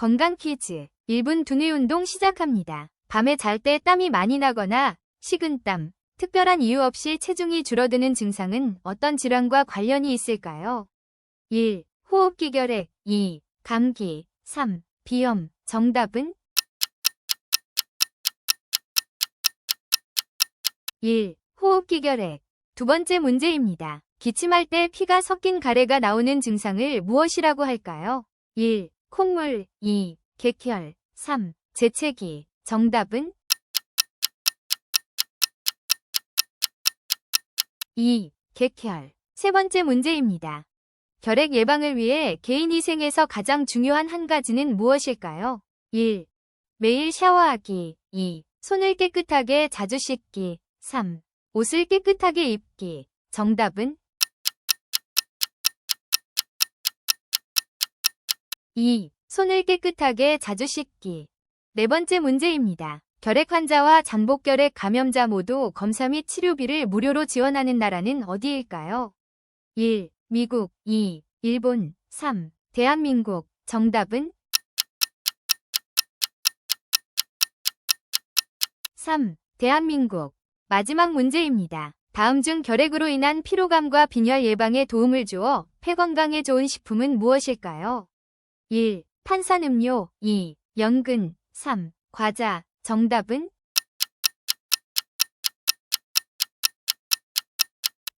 건강 퀴즈 1분 두뇌 운동 시작합니다. 밤에 잘 때 땀이 많이 나거나 식은땀, 특별한 이유 없이 체중이 줄어드는 증상은 어떤 질환과 관련이 있을까요? 1. 호흡기 결핵 2. 감기 3. 비염 정답은 1. 호흡기 결핵 두 번째 문제입니다. 기침할 때 피가 섞인 가래가 나오는 증상을 무엇이라고 할까요? 1. 콧물 2. 객혈 3. 재채기 정답은 2. 객혈 세 번째 문제입니다. 결핵 예방을 위해 개인 위생에서 가장 중요한 한 가지는 무엇일까요? 1. 매일 샤워하기 2. 손을 깨끗하게 자주 씻기 3. 옷을 깨끗하게 입기 정답은 2. 손을 깨끗하게 자주 씻기. 네 번째 문제입니다. 결핵 환자와 잠복결핵 감염자 모두 검사 및 치료비를 무료로 지원하는 나라는 어디일까요? 1. 미국 2. 일본 3. 대한민국 정답은 3. 대한민국 마지막 문제입니다. 다음 중 결핵으로 인한 피로감과 빈혈 예방에 도움을 주어 폐 건강에 좋은 식품은 무엇일까요? 1. 탄산음료 2. 연근 3. 과자 정답은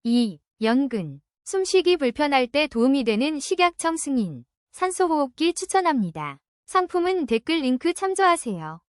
2. 연근 숨쉬기 불편할 때 도움이 되는 식약청 승인 산소호흡기 추천합니다. 상품은 댓글 링크 참조하세요.